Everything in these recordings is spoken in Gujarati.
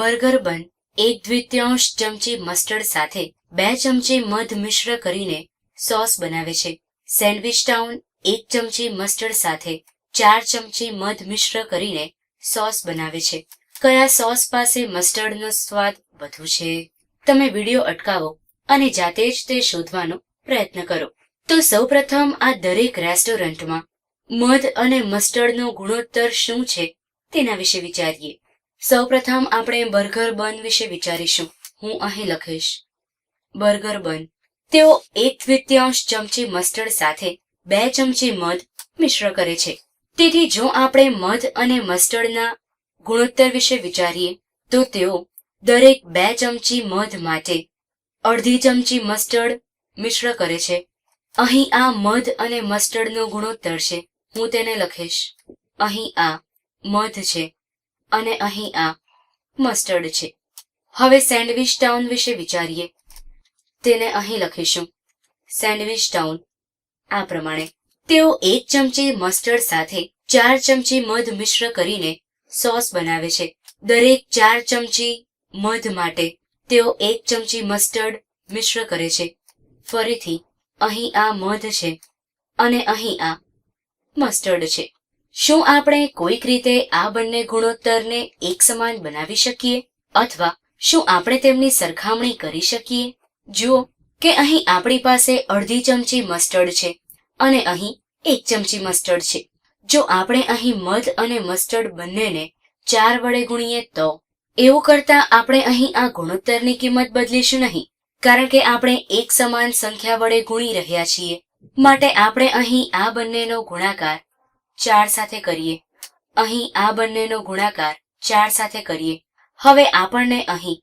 બર્ગર બન, એક દ્વિતીયાંશ ચમચી મસ્ટર્ડ સાથે, બે ચમચી મધ મિશ્ર કરીને સોસ બનાવે છે. સેન્ડવિચ ટાઉન, એક ચમચી મસ્ટર્ડ સાથે, ચાર ચમચી મધ મિશ્ર કરીને સોસ બનાવે છે. કયા સોસ પાસે મસ્ટર્ડનો સ્વાદ વધુ છે? તમે વીડિયો અટકાવો અને જાતે જ તે શોધવાનો પ્રયત્ન કરો. તો સૌપ્રથમ આ દરેક રેસ્ટોરન્ટમાં મધ અને મસ્ટર્ડનો ગુણોત્તર શું છે તેના વિશે વિચારીએ. સૌપ્રથમ આપણે બર્ગર બન વિશે વિચારીશું. હું અહીં લખીશ. બર્ગર બન. તેઓ એક દ્વિતીયાંશ ચમચી મસ્ટર્ડ સાથે બે ચમચી મધ મિશ્ર કરે છે. તેથી જો આપણે મધ અને મસ્ટર્ડના ગુણોત્તર વિશે વિચારીએ, તો તેઓ દરેક બે ચમચી મધ માટે અડધી ચમચી મસ્ટર્ડ મિશ્ર કરે છે. અહીં આ મધ અને મસ્ટર્ડનો ગુણોત્તર છે. હું તેને લખીશ. અહીં આ મધ છે. અને અહીં આ મસ્ટર્ડ છે. હવે સેન્ડવિચ ટાઉન વિશે વિચારીએ. તેને અહીં લખીશું. સેન્ડવિચ ટાઉન આ પ્રમાણે. તેઓ એક ચમચી મસ્ટર્ડ સાથે ચાર ચમચી મધ મિશ્ર કરીને સોસ બનાવે છે. દરેક ચાર ચમચી મધ માટે તેઓ એક ચમચી મસ્ટર્ડ મિશ્ર કરે છે. ફરીથી, અહીં આ મધ છે અને અહીં આ મસ્ટર્ડ છે. શું આપણે કોઈક રીતે આ બંને ગુણોત્તરને એક સમાન બનાવી શકીએ? અથવા શું આપણે તેમની સરખામણી કરી શકીએ? જુઓ કે અહીં આપણી પાસે અડધી ચમચી મસ્ટર્ડ છે અને અહીં એક ચમચી મસ્ટર્ડ છે. જો આપણે અહીં મધ અને મસ્ટર્ડ બંનેને ચાર વડે ગુણીએ તો એવું કરતા આપણે અહીં આ ગુણોત્તરની કિંમત બદલીશું નહીં, કારણ કે આપણે એક સમાન સંખ્યા વડે ગુણી રહ્યા છીએ. માટે આપણે અહીં આ બંનેનો ગુણાકાર ચાર સાથે કરીએ. અહીં આ બંનેનો ગુણાકાર ચાર સાથે કરીએ. હવે આપણને અહીં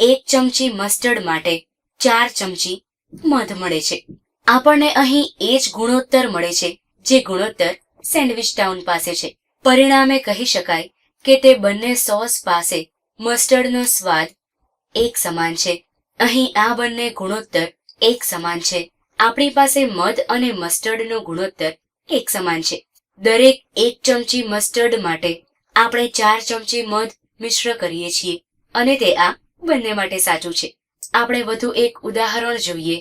એક ચમચી મસ્ટર્ડ માટે ચાર ચમચી મધ મળે છે. આપણને અહીં એ જ ગુણોત્તર મળે છે જે ગુણોત્તર સેન્ડવિચ ટાઉન પાસે છે. પરિણામે કહી શકાય કે તે બંને સોસ પાસે મસ્ટર્ડનો સ્વાદ એક સમાન છે. અહીં આ બંને ગુણોત્તર એક સમાન છે. આપણી પાસે મધ અને મસ્ટર્ડનો ગુણોત્તર એક સમાન છે. દરેક એક ચમચી મસ્ટર્ડ માટે આપણે ચાર ચમચી મધ મિશ્ર કરીએ છીએ અને તે આ બંને માટે સાચું છે. આપણે વધુ એક ઉદાહરણ જોઈએ.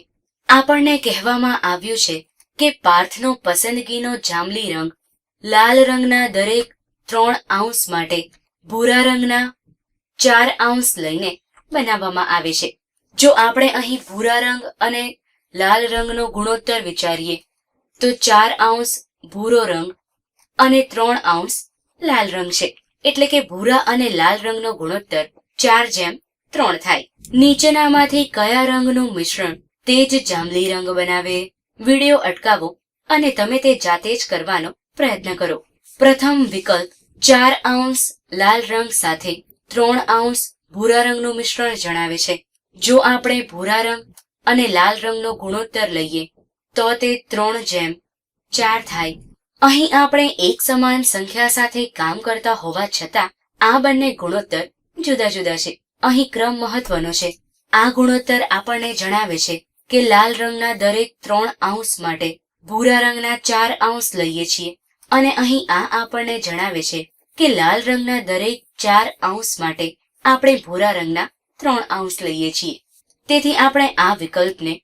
આપણને કહેવામાં આવ્યું છે કે પાર્થનો પસંદગીનો જાંબલી રંગ લાલ રંગના દરેક ત્રણ આઉન્સ માટે ભૂરા રંગના ચાર આઉન્સ લઈને બનાવવામાં આવે છે. જો આપણે અહીં ભૂરા રંગ અને લાલ રંગનો ગુણોત્તર વિચારીએ, તો ચાર આઉન્સ ભૂરો રંગ અને ત્રણ આઉન્સ લાલ રંગ છે. એટલે કે ભૂરા અને લાલ રંગનો ગુણોત્તર ચાર જેમ ત્રણ થાય. નીચેનામાંથી કયા રંગનું મિશ્રણ તે જ જાંબલી રંગ બનાવે? વિડિયો અટકાવો અને તમે તે જાતે જ કરવાનો પ્રયત્ન કરો. પ્રથમ વિકલ્પ, ચાર આઉન્સ લાલ રંગ સાથે ત્રણ આઉન્સ ભૂરા રંગનું મિશ્રણ જણાવે છે. જો આપણે ભૂરા રંગ અને લાલ રંગનો ગુણોત્તર લઈએ, તો તે ત્રણ જેમ ચાર થાય. અહીં આપણે એક સમાન સંખ્યા સાથે કામ કરતા હોવા છતાં, આ બંને ગુણોત્તર જુદા જુદા છે. અહીં ક્રમ મહત્વનો છે. આ ગુણોત્તર આપણને જણાવે છે કે લાલ રંગના દરેક ત્રણ આઉન્સ માટે ભૂરા રંગના ચાર આઉન્સ લઈએ છીએ. અને અહીં આ આપણને જણાવે છે કે લાલ રંગના દરેક ચાર આઉન્સ માટે આપણે ભૂરા રંગના ત્રણ આઉન્સ લઈએ છીએ. તેથી આપણે આ વિકલ્પને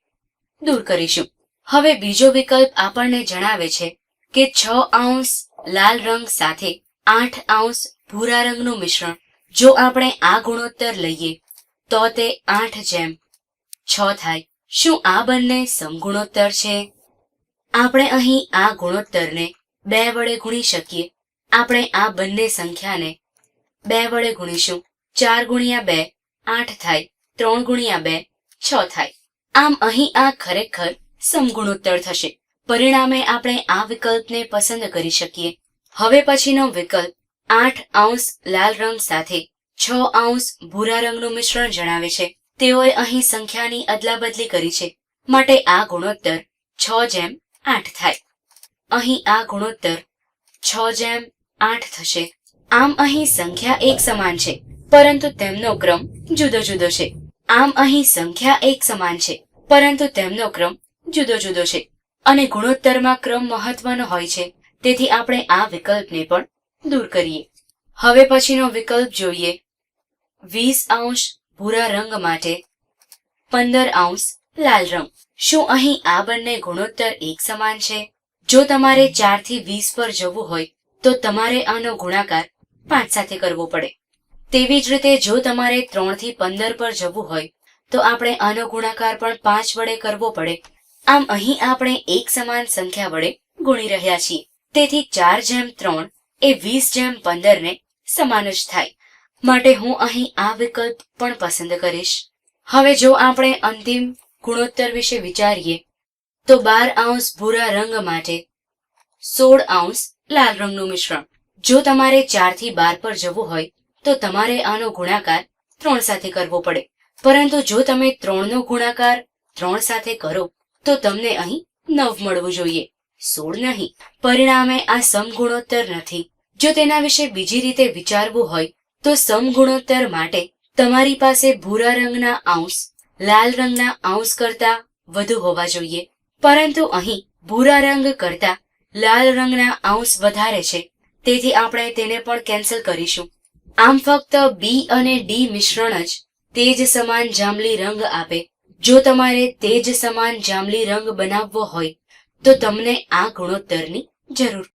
દૂર કરીશું. હવે બીજો વિકલ્પ આપણને જણાવે છે કે છ આઉન્સ લાલ રંગ સાથે આઠ આઉન્સ ભૂરા રંગનું મિશ્રણ. જો આપણે આ ગુણોત્તર લઈએ, તો તે આઠ જેમ છ થાય. શું આ બંને સમગુણોત્તર છે? આપણે અહીં આ ગુણોત્તરને બે વડે ગુણી શકીએ. આપણે આ બંને સંખ્યાને બે વડે ગુણીશું. ચાર ગુણ્યા બે, આઠ થાય. ત્રણ ગુણ્યા બે, છ થાય. આમ અહીં આ ખરેખર સમગુણોત્તર થશે. પરિણામે આપણે આ વિકલ્પને પસંદ કરી શકીએ. હવે પછીનો વિકલ્પ આઠ આઉન્સ લાલ રંગ સાથે છ આઉન્સ ભૂરા રંગનું મિશ્રણ જણાવે છે. તેઓએ અહીં સંખ્યાની અદલાબદલી કરી છે. માટે આ ગુણોત્તર છ જેમ આઠ થાય. અહીં આ ગુણોત્તર છ જેમ આઠ થશે. આમ અહીં સંખ્યા એક સમાન છે, પરંતુ તેમનો ક્રમ જુદો જુદો છે. આમ અહીં સંખ્યા એક સમાન છે, પરંતુ તેમનો ક્રમ જુદો જુદો છે. અને ગુણોત્તરમાં ક્રમ મહત્વનો હોય છે. તેથી આપણે આ વિકલ્પને પણ દૂર કરીએ. હવે પછીનો વિકલ્પ જોઈએ. વીસ અંશ ભૂરા રંગ માટે પંદર અંશ લાલ રંગ. શું અહીં આ બંને ગુણોત્તર એક સમાન છે? જો તમારે ચારથી વીસ પર જવું હોય, તો તમારે આનો ગુણાકાર પાંચ સાથે કરવો પડે. તેવી જ રીતે જો તમારે ત્રણથી પંદર પર જવું હોય, તો આપણે આનો ગુણાકાર પણ પાંચ વડે કરવો પડે. આમ અહીં આપણે એક સમાન સંખ્યા વડે ગુણી રહ્યા છીએ. તેથી ચાર જેમ ત્રણ એ વીસ જેમ પંદર ને સમાન જ થાય. માટે હું અહીં આ વિકલ્પ પણ પસંદ કરીશ. હવે જો આપણે અંતિમ ગુણોત્તર વિશે વિચારીએ, તો બાર અંશ ભૂરા રંગ માટે સોળ અંશ લાલ રંગનું મિશ્રણ. જો તમારે ચારથી બાર પર જવું હોય, તો તમારે આનો ગુણાકાર ત્રણ સાથે કરવો પડે. પરંતુ જો તમે ત્રણનો ગુણાકાર ત્રણ સાથે કરો તો તમને અહીં નવ મળવું જોઈએ. સોળ નહીં. પરિણામે આ સમગુણોત્તર નથી. જો તેના વિશે બીજી રીતે વિચારવું હોય, તો સમગુણોત્તર માટે તમારી પાસે ભૂરા રંગના અંશ, લાલ રંગના અંશ કરતા વધુ હોવા જોઈએ. પરંતુ અહીં ભૂરા રંગ કરતા લાલ રંગના અંશ વધારે છે. તેથી આપણે તેને પણ કેન્સલ કરીશું. આમ ફક્ત બી અને ડી મિશ્રણ જ તે જ સમાન જાંબલી રંગ આપે. જો તમારે તે જ સમાન જાંબલી રંગ બનાવવો હોય તો તમને આ ગુણોત્તરની જરૂર